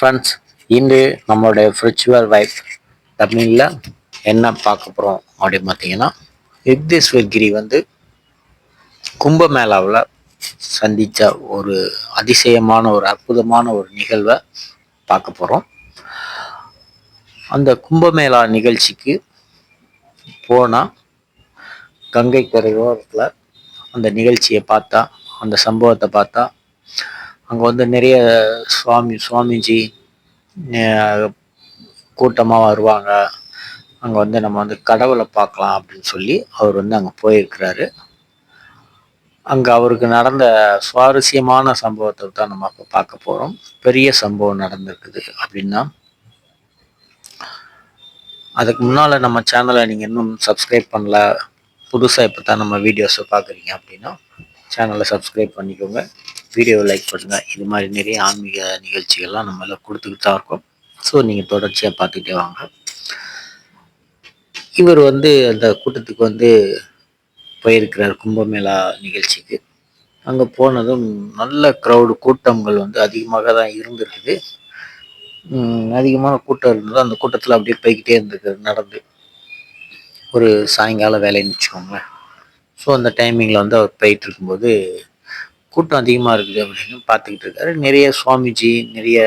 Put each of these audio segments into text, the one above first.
Friends இன்று நம்மளுடைய ஃப்ரிச்சுவல் vibe தமிழில் என்ன பார்க்க போகிறோம் அப்படின்னு பார்த்தீங்கன்னா யுக்தேஸ்வர் கிரி வந்து கும்பமேளாவில் சந்தித்த ஒரு அதிசயமான ஒரு அற்புதமான ஒரு நிகழ்வை பார்க்க போகிறோம் அந்த கும்பமேளா நிகழ்ச்சிக்கு போனால் கங்கை கரையோரத்தில் அந்த நிகழ்ச்சியை பார்த்தா அந்த சம்பவத்தை பார்த்தா அங்கே வந்து நிறைய சுவாமி சுவாமிஜி கூட்டமாக வருவாங்க. அங்கே வந்து நம்ம வந்து கடவுளை பார்க்கலாம் அப்படின்னு சொல்லி அவர் வந்து அங்கே போயிருக்கிறாரு. அங்கே அவருக்கு நடந்த சுவாரஸ்யமான சம்பவத்தை தான் நம்ம இப்போ பார்க்க போகிறோம் பெரிய சம்பவம் நடந்திருக்குது அப்படின்னா. அதுக்கு முன்னால் நம்ம சேனலை நீங்கள் இன்னும் சப்ஸ்கிரைப் பண்ணல புதுசாக இப்போ தான் நம்ம வீடியோஸை பார்க்குறீங்க அப்படின்னா சேனலை சப்ஸ்கிரைப் பண்ணிக்கோங்க. வீடியோவை லைக் பண்ணுங்கள் இது மாதிரி நிறைய ஆன்மீக நிகழ்ச்சிகள்லாம் நம்ம எல்லாம் கொடுத்துக்கிட்டு தான் இருக்கோம். ஸோ நீங்கள் தொடர்ச்சியாக பார்த்துக்கிட்டே வாங்க. இவர் வந்து அந்த கூட்டத்துக்கு வந்து போயிருக்கிறார் கும்பமேளா நிகழ்ச்சிக்கு. அங்கே போனதும் நல்ல க்ரௌடு கூட்டங்கள் வந்து அதிகமாக தான் இருந்திருக்குது. அதிகமான கூட்டம் இருந்தது அந்த கூட்டத்தில் அப்படியே போய்கிட்டே இருந்திருக்கு நடந்து. ஒரு சாயங்கால வேலைன்னு வச்சுக்கோங்களேன். ஸோ அந்த டைமிங்கில் வந்து அவர் போயிட்டு இருக்கும்போது கூட்டம் அதிகமாக இருக்குது அப்படின்னு பார்த்துக்கிட்டு இருக்காரு. நிறைய சுவாமிஜி நிறைய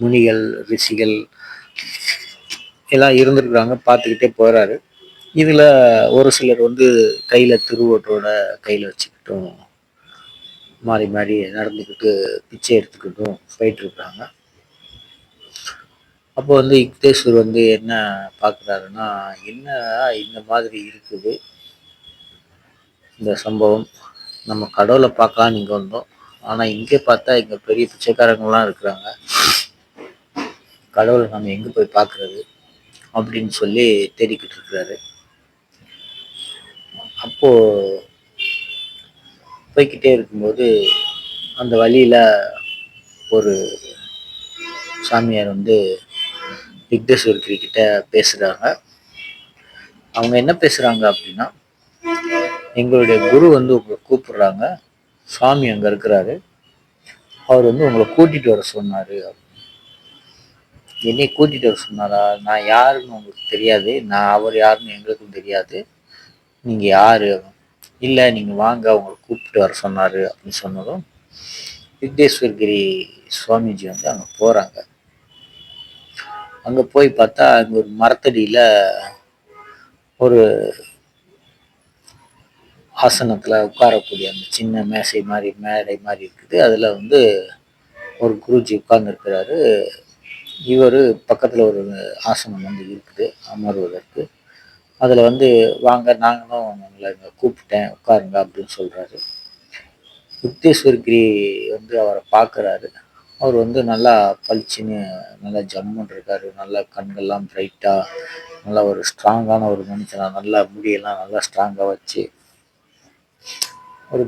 முனிகள் ரிஷிகள் எல்லாம் இருந்திருக்கிறாங்க பார்த்துக்கிட்டே போகிறாரு இதில் ஒரு சிலர் வந்து கையில் திருவோட்டோட கையில் வச்சுக்கிட்டும் மாறி மாறி நடந்துக்கிட்டு பிச்சை எடுத்துக்கிட்டும் போயிட்டுருக்குறாங்க அப்போ வந்து யுக்தேஸ்வர் வந்து என்ன பார்க்குறாருன்னா என்ன இந்த மாதிரி இருக்குது? இந்த சம்பவம். நம்ம கடவுளை பார்க்கலாம் இங்கே வந்தோம். ஆனால் இங்கே பார்த்தா இங்கே பெரிய பிச்சைக்காரங்களாம் இருக்கிறாங்க. கடவுளை நம்ம எங்கே போய் பார்க்குறது அப்படின்னு சொல்லி தேடிக்கிட்டு இருக்கிறாரு. அப்போது போய்கிட்டே இருக்கும்போது அந்த வழியில் ஒரு சாமியார் வந்து விக்னேஸ்வர் கிட்ட பேசுகிறாங்க அவங்க என்ன பேசுகிறாங்க அப்படின்னா எங்களுடைய குரு வந்து உங்களை கூப்பிடுறாங்க. சாமி அங்கே இருக்கிறாரு. அவர் வந்து உங்களை கூட்டிகிட்டு வர சொன்னார் என்னை கூட்டிகிட்டு வர சொன்னாரா? நான் யாருன்னு உங்களுக்கு தெரியாது. நான் அவர் யாருன்னு எங்களுக்கும் தெரியாது. நீங்கள் யார்? இல்லை நீங்கள் வாங்க அவங்களை கூப்பிட்டு வர சொன்னார் அப்படின்னு சொன்னதும் வித்தேஸ்வரகிரி சுவாமிஜி வந்து அங்கே போகிறாங்க அங்கே போய் பார்த்தா அங்கே ஒரு மரத்தடியில் ஒரு ஆசனத்தில் உட்காரக்கூடிய அந்த சின்ன மேசை மாதிரி மேடை மாதிரி இருக்குது. அதில் வந்து ஒரு குருஜி உட்கார்ந்துருக்கிறாரு. இவர் பக்கத்தில் ஒரு ஆசனம் வந்து இருக்குது அமர்வதற்கு. அதில் வந்து வாங்க நாங்களும் உங்களை இங்கே கூப்பிட்டேன் உட்காருங்க அப்படின்னு சொல்கிறாரு யுக்தேஸ்வர்கிரி வந்து அவரை பார்க்குறாரு அவர் வந்து நல்லா பளிச்சுன்னு நல்லா ஜம்முன்னு இருக்காரு நல்லா கண்கள்லாம் பிரைட்டாக நல்லா ஒரு ஸ்ட்ராங்கான ஒரு மனுஷனாக நல்லா முடியெல்லாம் நல்லா ஸ்ட்ராங்காக வச்சு ஒரு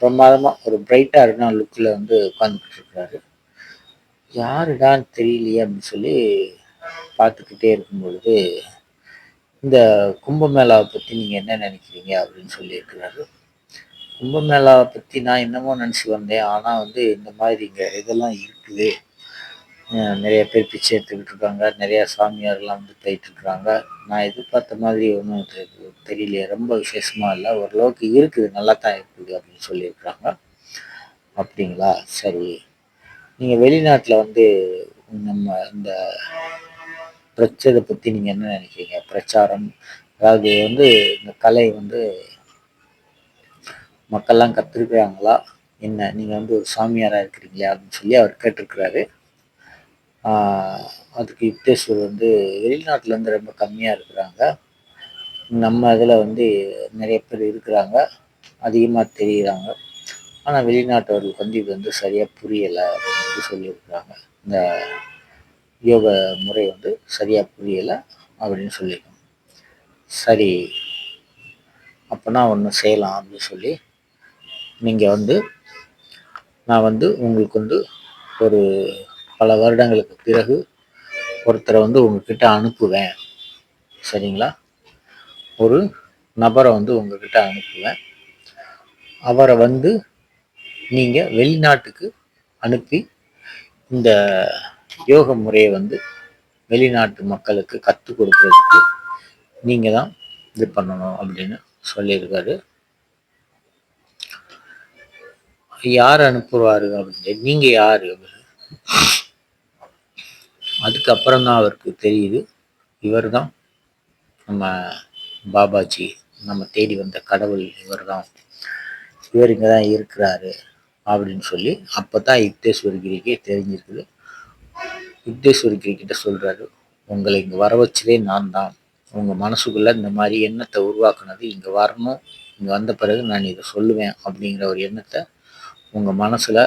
பிரமாதமாக ஒரு பிரைட்டாக இருந்தா லுக்கில் வந்து உட்காந்துக்கிட்டு இருக்கிறாரு யாருடான்னு தெரியலையே அப்படின்னு சொல்லி பார்த்துக்கிட்டே இருக்கும் பொழுது இந்த கும்பமேளாவை பற்றி நீங்கள் என்ன நினைக்கிறீங்க அப்படின்னு சொல்லியிருக்கிறாரு. கும்பமேளாவை பற்றி நான் என்னமோ நினச்சி வந்தேன். ஆனால் வந்து இந்த மாதிரி இங்கே இதெல்லாம் இருக்குது. நிறைய பேர் பிச்சை எடுத்துக்கிட்டு இருக்காங்க. நிறைய சாமியார்லாம் வந்து போயிட்டு இருக்காங்க. நான் எதிர்பார்த்த மாதிரி ஒன்றும் தெரியலையே. ரொம்ப விசேஷமா இல்லை. ஓரளவுக்கு இருக்குது. நல்லா தான் இருக்குது அப்படின்னு சொல்லியிருக்கிறாங்க. அப்படிங்களா? சரி. நீங்கள் வெளிநாட்டில் வந்து நம்ம இந்த பிரச்சனை பற்றி நீங்கள் என்ன நினைக்கிறீங்க? பிரச்சாரம். அதாவது வந்து இந்த கலை வந்து மக்கள்லாம் கற்றுருக்குறாங்களா என்ன? நீங்கள் வந்து ஒரு சாமியாராக இருக்கிறீங்களா? அப்படின்னு சொல்லி அவர் கேட்டிருக்கிறாரு. அதுக்கு யுக்தேஸ்வர் வந்து வெளிநாட்டிலேருந்து ரொம்ப கம்மியாக இருக்கிறாங்க. நம்ம இதில் வந்து நிறைய பேர் இருக்கிறாங்க. அதிகமாக தெரியுறாங்க. ஆனால் வெளிநாட்டவர்களுக்கு வந்து இது வந்து சரியாக புரியலை அப்படின்னு சொல்லியிருக்கிறாங்க. இந்த யோக முறை வந்து சரியாக புரியலை அப்படின்னு சொல்லியிருக்கோம் சரி அப்போனா ஒன்று செய்யலாம் அப்படின்னு சொல்லி நீங்கள் வந்து நான் வந்து உங்களுக்கு வந்து ஒரு பல வருடங்களுக்கு பிறகு ஒருத்தரை வந்து உங்ககிட்ட அனுப்புவேன். சரிங்களா? ஒரு நபரை வந்து உங்ககிட்ட அனுப்புவேன். அவரை வந்து நீங்கள் வெளிநாட்டுக்கு அனுப்பி இந்த யோக முறையை வந்து வெளிநாட்டு மக்களுக்கு கற்றுக் கொடுக்கறதுக்கு நீங்கள் தான் இது பண்ணணும் அப்படின்னு சொல்லியிருக்காரு. யார் அனுப்புவாரு அப்படின்னு? நீங்க யாரு அதுக்கப்புறம் தான் அவருக்கு தெரியுது. இவர் தான் நம்ம பாபாஜி நம்ம தேடி வந்த கடவுள் இவர் தான் இவர் இங்கே தான் இருக்கிறாரு அப்படின்னு சொல்லி அப்போ தான் யுக்தேஸ்வரகிரிக்கே தெரிஞ்சிருக்குது. யுக்தேஸ்வரகிரி கிட்ட சொல்கிறாரு உங்களை இங்கே வர வச்சதே நான் தான் உங்கள் மனசுக்குள்ளே இந்த மாதிரி எண்ணத்தை உருவாக்குனது இங்கே வரணும். இங்கே வந்த பிறகு நான் இதை சொல்லுவேன் அப்படிங்கிற ஒரு எண்ணத்தை உங்கள் மனசில்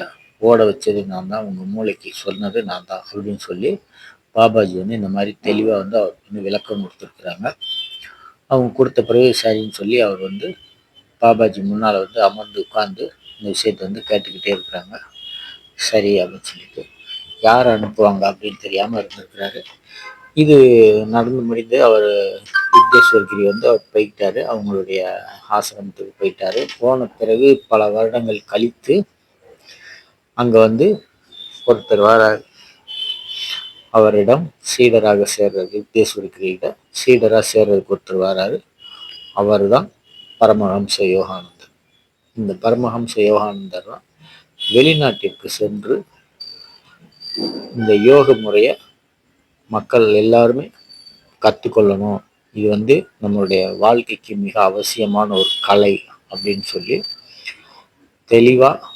ஓட வச்சது நான் தான் உங்கள் மூளைக்கு சொன்னது நான் தான் அப்படின்னு சொல்லி பாபாஜி வந்து இந்த மாதிரி தெளிவாக வந்து அவர் வந்து விளக்கம் கொடுத்துருக்குறாங்க. அவங்க கொடுத்த பிறகு சரின்னு சொல்லி அவர் வந்து பாபாஜி முன்னால் வந்து அமர்ந்து உட்காந்து இந்த விஷயத்தை வந்து கேட்டுக்கிட்டே இருக்கிறாங்க. சரி அப்படின்னு சொல்லிட்டு யார் அனுப்புவாங்க அப்படின்னு தெரியாமல் இருந்திருக்கிறாரு. இது நடந்து முடிந்து அவர் வித்தேஸ்வரகிரி வந்து அவர் போயிட்டாரு. அவங்களுடைய ஆசிரமத்துக்கு போயிட்டாரு. போன பிறகு பல வருடங்கள் கழித்து அங்கே வந்து ஒருத்தர் வரார். அவரிடம் சீடராக சேர்றது கிரீடர் சீடராக சேர்றதுக்கு ஒருத்தர் வராரு. அவர் தான் பரமஹம்ச யோகானந்தர். இந்த பரமஹம்ச யோகானந்தர் தான் வெளிநாட்டிற்கு சென்று இந்த யோக முறையை மக்கள் எல்லாருமே கற்றுக்கொள்ளணும் இது வந்து நம்மளுடைய வாழ்க்கைக்கு மிக அவசியமான ஒரு கலை அப்படின்னு சொல்லி தெளிவாக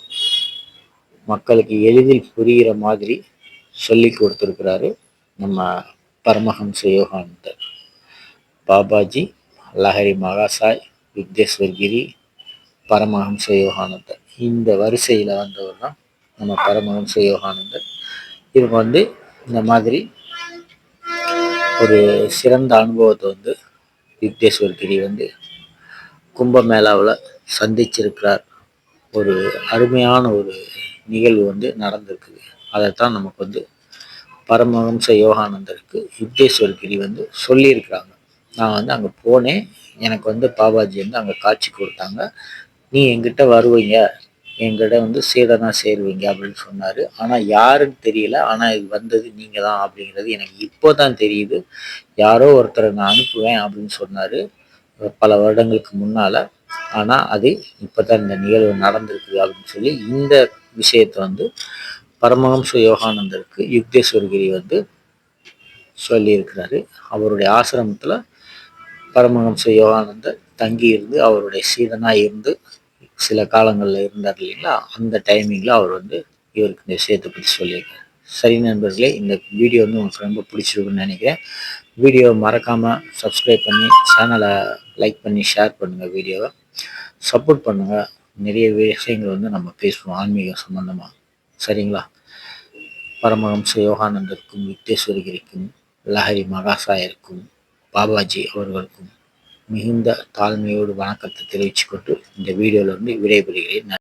மக்களுக்கு எளிதில் புரிகிற மாதிரி சொல்லி கொடுத்துருக்கிறாரு நம்ம பரமஹம்ச யோகானந்தர். பாபாஜி லஹரி மகாசாய் விக்னேஸ்வர் கிரி பரமஹம்ச யோகானந்தர். இந்த வரிசையில் வந்தவர் தான் நம்ம பரமஹம்ச யோகானந்தர். இவங்க வந்து இந்த மாதிரி ஒரு சிறந்த அனுபவத்தை வந்து விக்னேஸ்வர் கிரி வந்து கும்பமேளாவில் சந்திச்சிருக்கிறார். ஒரு அருமையான ஒரு நிகழ்வு வந்து நடந்திருக்குது. அதைத்தான் நமக்கு வந்து பரமஹம்ச யோகானந்தருக்கு யுக்தேஸ்வர் கிரி வந்து சொல்லியிருக்கிறாங்க. நான் வந்து அங்கே போனேன். எனக்கு வந்து பாபாஜி வந்து அங்கே காட்சி கொடுத்தாங்க. நீ எங்கிட்ட வருவீங்க. எங்கிட்ட வந்து சீடனாக சேருவீங்க அப்படின்னு சொன்னார். ஆனால் யாருன்னு தெரியல. ஆனால் இது வந்தது நீங்கள் தான் அப்படிங்கிறது எனக்கு இப்போ தான் தெரியுது. யாரோ ஒருத்தரை நான் அனுப்புவேன் அப்படின்னு சொன்னார். பல வருடங்களுக்கு முன்னால். ஆனால் அது இப்போ தான் இந்த நிகழ்வு நடந்திருக்குது அப்படின்னு சொல்லி இந்த விஷயத்தை வந்து பரமஹம்ச யோகானந்தருக்கு யுக்தேஸ்வரகிரி வந்து சொல்லியிருக்கிறாரு. அவருடைய ஆசிரமத்தில் பரமஹம்ச யோகானந்தர் தங்கி இருந்து அவருடைய சீடனாக இருந்து சில காலங்களில் இருந்தார் இல்லைங்களா? அந்த டைமிங்கில் அவர் வந்து இவருக்கு இந்த விஷயத்தை பற்றி சொல்லியிருக்காரு. சரி நண்பர்களே இந்த வீடியோ வந்து உங்களுக்கு ரொம்ப பிடிச்சிருக்குன்னு நினைக்கிறேன். வீடியோ மறக்காமல் சப்ஸ்கிரைப் பண்ணி சேனலை லைக் பண்ணி ஷேர் பண்ணுங்கள் வீடியோவை சப்போர்ட் பண்ணுங்கள் நிறைய விஷயங்கள் வந்து நம்ம பேசுவோம் ஆன்மீகம் சம்மந்தமாக சரிங்களா? பரமஹம்ச யோகானந்தருக்கும் விக்னேஸ்வரகிரிக்கும் லஹரி மகாசாயருக்கும் பாபாஜி அவர்களுக்கும் மிகுந்த தாழ்மையோடு வணக்கத்தை தெரிவித்துக்கொண்டு இந்த வீடியோவில் வந்து விடைபெறுகிறேன்.